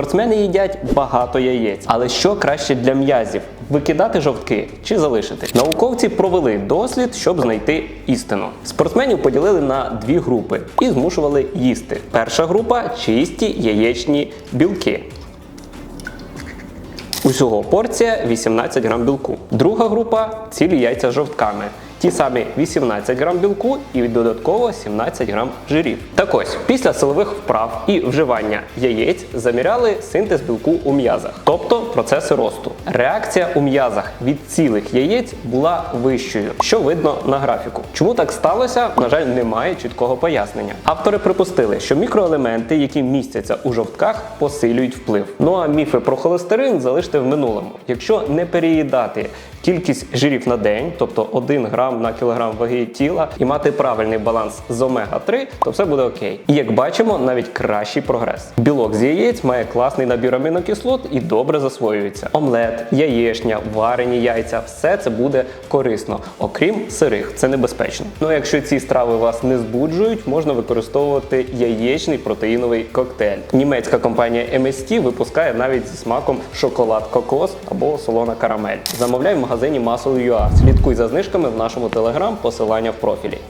Спортсмени їдять багато яєць, але що краще для м'язів? Викидати жовтки чи залишити? Науковці провели дослід, щоб знайти істину. Спортсменів поділили на дві групи і змушували їсти. Перша група чисті яєчні білки. Усього порція 18 грам білку. Друга група цілі яйця з жовтками. Ті самі 18 грам білку і додатково 17 грам жирів. Так ось, після силових вправ і вживання яєць заміряли синтез білку у м'язах, тобто процеси росту. Реакція у м'язах від цілих яєць була вищою, що видно на графіку. Чому так сталося? На жаль, немає чіткого пояснення. Автори припустили, що мікроелементи, які містяться у жовтках, посилюють вплив. Ну а міфи про холестерин залиште в минулому. Якщо не переїдати кількість жирів на день, тобто 1 грам на кілограм ваги тіла, і мати правильний баланс з омега-3, то все буде окей. І як бачимо, навіть кращий прогрес. Білок з яєць має класний набір амінокислот і добре засвоюється. Омлет, яєшня, варені яйця все це буде корисно, окрім сирих, це небезпечно. Ну а якщо ці страви вас не збуджують, можна використовувати яєчний протеїновий коктейль. Німецька компанія MST випускає навіть зі смаком шоколад кокос або солона карамель. Замовляй в магазині Muscle.ua. Слідкуй за знижками в нашому телеграм, посилання в профілі.